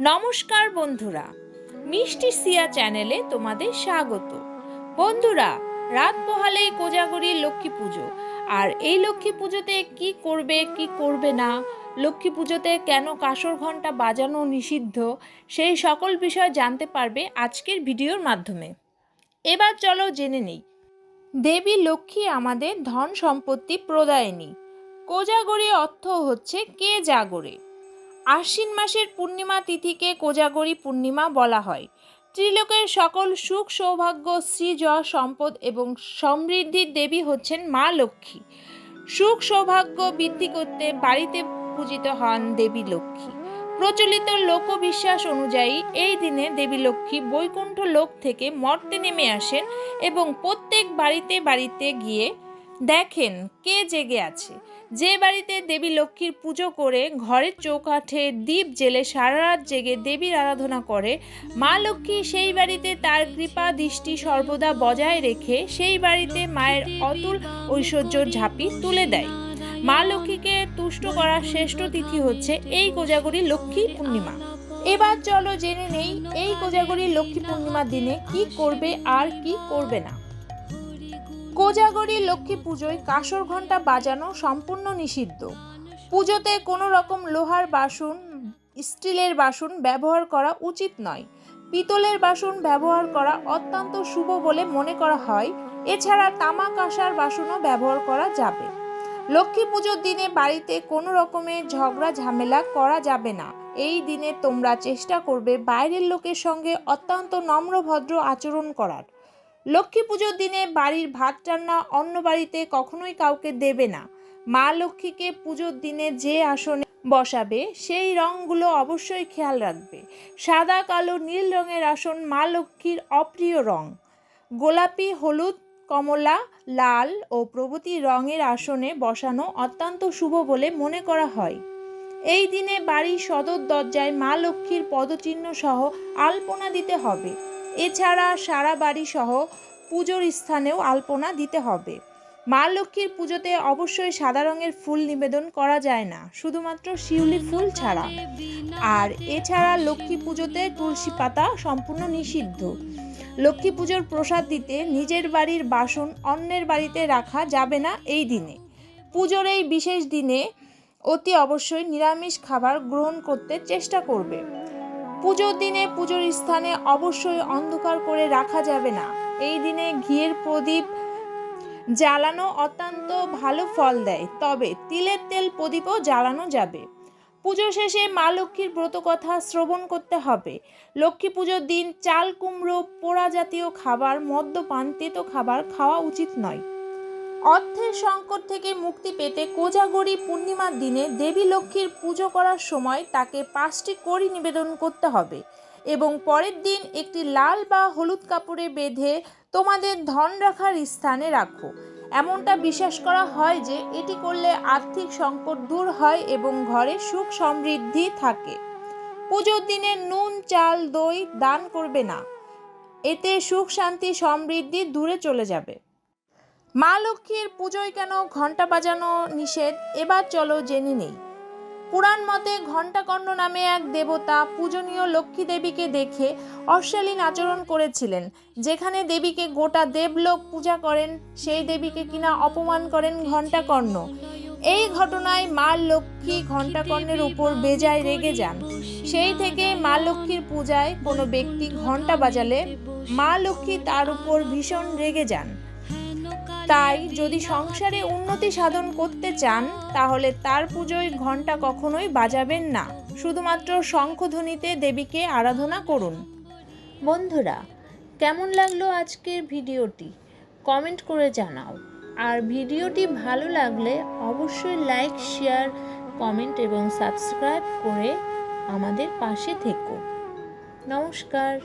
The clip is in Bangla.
নমস্কার বন্ধুরা, মিষ্টি সিয়া চ্যানেলে তোমাদের স্বাগত। বন্ধুরা, রাত পোহালেই কোজাগরি লক্ষ্মী পুজো। আর এই লক্ষ্মী পুজোতে কি করবে কি করবে না, লক্ষ্মী পুজোতে কেন কাসর ঘণ্টা বাজানো নিষিদ্ধ, সেই সকল বিষয় জানতে পারবে আজকের ভিডিওর মাধ্যমে। এবার চলো জেনে নেই। দেবী লক্ষ্মী আমাদের ধন সম্পত্তি প্রদায়নী। কোজাগরি অর্থ হচ্ছে কে জাগরে। আশ্বিন মাসের পূর্ণিমা তিথিকে কোজাগরী পূর্ণিমা বলা হয়। ত্রিলোকের সকল সুখ সৌভাগ্য শ্রী যশ সম্পদ এবং সমৃদ্ধির দেবী হচ্ছেন মা লক্ষ্মী। সুখ সৌভাগ্য বৃদ্ধি করতে বাড়িতে পূজিত হন দেবী লক্ষ্মী। প্রচলিত লোকবিশ্বাস অনুযায়ী এই দিনে দেবী লক্ষ্মী বৈকুণ্ঠ লোক থেকে মর্তে নেমে আসেন এবং প্রত্যেক বাড়িতে বাড়িতে গিয়ে দেখেন কে জেগে আছে। যে বাড়িতে দেবী লক্ষ্মীর পুজো করে ঘরের চৌকাঠে দ্বীপ জেলে সারা রাত জেগে দেবীর আরাধনা করে, মা লক্ষ্মী সেই বাড়িতে তার কৃপা দৃষ্টি সর্বদা বজায় রেখে সেই বাড়িতে মায়ের অতুল ঐশ্বর্যর ঝাঁপি তুলে দেয়। মা লক্ষ্মীকে তুষ্ট করার শ্রেষ্ঠ তিথি হচ্ছে এই কোজাগরী লক্ষ্মী পূর্ণিমা। এবার চলো জেনে নেই এই কোজাগরী লক্ষ্মী পূর্ণিমার দিনে কি করবে আর কি করবে না। কোজাগরী, লক্ষ্মী পুজোয় কাসর ঘণ্টা বাজানো সম্পূর্ণ নিষিদ্ধ। পুজোতে কোনো রকম লোহার বাসন, স্টিলের বাসন ব্যবহার করা উচিত নয়। পিতলের বাসন ব্যবহার করা অত্যন্ত শুভ বলে মনে করা হয়। এছাড়া তামা কাঁসার বাসনও ব্যবহার করা যাবে। লক্ষ্মী পুজোর দিনে বাড়িতে কোনো রকমের ঝগড়া, ঝামেলা করা যাবে না। এই দিনে তোমরা চেষ্টা করবে বাইরের লোকের সঙ্গে অত্যন্ত নম্রভদ্র আচরণ করার। লক্ষ্মী পুজোর দিনে বাড়ির ভাত রান্না অন্য বাড়িতে কখনোই কাউকে দেবে না। মা লক্ষ্মীকে পুজোর দিনে যে আসনে বসাবে, সেই রঙগুলো অবশ্যই খেয়াল রাখবে। সাদা, কালো, নীল রঙের আসন মা লক্ষ্মীর অপ্রিয় রং। গোলাপি, হলুদ, কমলা, লাল ও প্রভৃতি রঙের আসনে বসানো অত্যন্ত শুভ বলে মনে করা হয়। এই দিনে বাড়ির সদর দরজায় মা লক্ষ্মীর পদচিহ্ন সহ আলপনা দিতে হবে। এছাড়া সারা বাড়ি সহ পুজোর স্থানেও আলপনা দিতে হবে। মা লক্ষ্মীর পুজোতে অবশ্যই সাদা রঙের ফুল নিবেদন করা যায় না, শুধুমাত্র শিউলি ফুল ছাড়া। আর এছাড়া লক্ষ্মী পুজোতে তুলসী পাতা সম্পূর্ণ নিষিদ্ধ। লক্ষ্মী পুজোর প্রসাদ দিতে নিজের বাড়ির বাসন অন্যের বাড়িতে রাখা যাবে না এই দিনে। পুজোর এই বিশেষ দিনে অতি অবশ্যই নিরামিষ খাবার গ্রহণ করতে চেষ্টা করবে। পুজোর দিনে পুজোর স্থানে অবশ্যই অন্ধকার করে রাখা যাবে না। এই দিনে ঘিয়ের প্রদীপ জ্বালানো অত্যন্ত ভালো ফল দেয়, তবে তিলের তেল প্রদীপও জ্বালানো যাবে। পুজো শেষে মা লক্ষ্মীর ব্রতকথা শ্রবণ করতে হবে। লক্ষ্মী পুজোর দিন চাল, কুমড়ো, পোড়া জাতীয় খাবার, মদ্যপান, তেতো খাবার খাওয়া উচিত নয়। অর্থের সংকট থেকে মুক্তি পেতে কোজাগরি পূর্ণিমার দিনে দেবী লক্ষ্মীর পুজো করার সময় তাকে পাঁচটি কড়ি নিবেদন করতে হবে এবং পরের দিন একটি লাল বা হলুদ কাপড়ে বেঁধে তোমাদের ধন রাখার স্থানে রাখো। এমনটা বিশ্বাস করা হয় যে এটি করলে আর্থিক সংকট দূর হয় এবং ঘরে সুখ সমৃদ্ধি থাকে। পুজোর দিনে নুন, চাল, দই দান করবে না। এতে সুখ, শান্তি, সমৃদ্ধি দূরে চলে যাবে। মা লক্ষ্মীর পুজোয় কেন ঘণ্টা বাজানো নিষেধ? এবার চলো জেনে নেই। পুরাণ মতে ঘণ্টাকর্ণ নামে এক দেবতা পূজনীয় লক্ষ্মী দেবীকে দেখে অশ্লীল আচরণ করেছিলেন। যেখানে দেবীকে গোটা দেবলোক পূজা করেন, সেই দেবীকে কিনা অপমান করেন ঘণ্টাকর্ণ। এই ঘটনায় মা লক্ষ্মী ঘণ্টাকর্ণের উপর বেজায় রেগে যান। সেই থেকে মা লক্ষ্মীর পূজায় কোনো ব্যক্তি ঘণ্টা বাজালে, মা লক্ষ্মী তার উপর ভীষণ রেগে যান। তাই যদি সংসারে উন্নতি সাধন করতে চান, তাহলে তার পুজোয় ঘণ্টা কখনোই বাজাবেন না। শুধুমাত্র শঙ্খধ্বনিতে দেবীকে আরাধনা করুন। বন্ধুরা, কেমন লাগল আজকের ভিডিওটি? কমেন্ট করে জানাও। আর ভিডিওটি ভালো লাগলে অবশ্যই লাইক, শেয়ার, কমেন্ট এবং সাবস্ক্রাইব করে আমাদের পাশে থেকো। নমস্কার।